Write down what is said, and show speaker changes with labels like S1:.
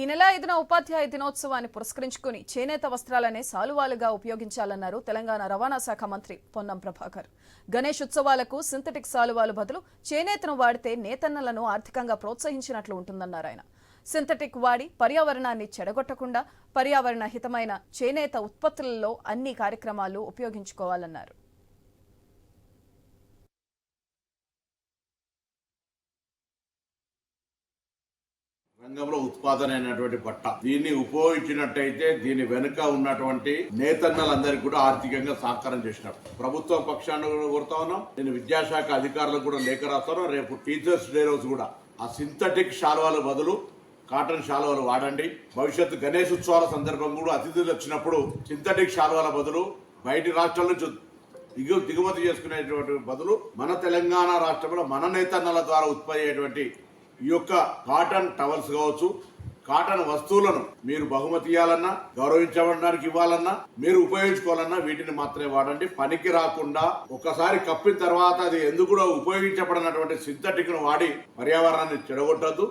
S1: ఈ నెల ఐదున ఉపాధ్యాయ దినోత్సవాన్ని పురస్కరించుకుని చేనేత వస్త్రాలనే సాలువాలుగా ఉపయోగించాలన్నారు తెలంగాణ రవాణా శాఖ మంత్రి పొన్నం ప్రభాకర్. గణేష్ ఉత్సవాలకు సింథటిక్ సాలువాలు బదులు చేనేతను వాడితే నేతన్నలను ఆర్థికంగా ప్రోత్సహించినట్లు ఉంటుందన్నారు ఆయన. సింథటిక్ వాడి పర్యావరణాన్ని చెడగొట్టకుండా పర్యావరణ హితమైన చేనేత ఉత్పత్తులలో అన్ని కార్యక్రమాలు ఉపయోగించుకోవాలన్నారు.
S2: రంగంలో ఉత్పాదన అయినటువంటి పట్ట దీన్ని ఉపయోగించినట్టయితే దీని వెనుక ఉన్నటువంటి నేతన్నలందరికీ కూడా ఆర్థికంగా సహకారం చేసినట్టు ప్రభుత్వ పక్షాన్ని కోరుతా ఉన్నాం. నేను విద్యాశాఖ అధికారులకు కూడా లేఖ రాస్తాను రేపు టీచర్స్ డే రోజు కూడా ఆ సింథటిక్ శాలువాల బదులు కాటన్ శాలువాలు వాడండి. భవిష్యత్తు గణేష్ ఉత్సవాల సందర్భంగా కూడా అతిథులు వచ్చినప్పుడు సింథటిక్ శాలువాల బదులు బయటి రాష్ట్రాల నుంచి దిగు దిగుమతి చేసుకునేటువంటి బదులు మన తెలంగాణ రాష్ట్రంలో మన నేతన్నల ద్వారా ఉత్పత్తి అయ్యేటువంటి ఈ యొక్క కాటన్ టవల్స్ కావచ్చు కాటన్ వస్తువులను మీరు బహుమతి ఇవ్వాలన్నా గౌరవించబడడానికి ఇవ్వాలన్నా మీరు ఉపయోగించుకోవాలన్నా వీటిని మాత్రమే వాడండి. పనికి రాకుండా ఒక్కసారి కప్పిన తర్వాత అది ఎందుకు కూడా ఉపయోగించబడినటువంటి సింథటిక్ను వాడి పర్యావరణాన్ని చెడగొట్టద్దు.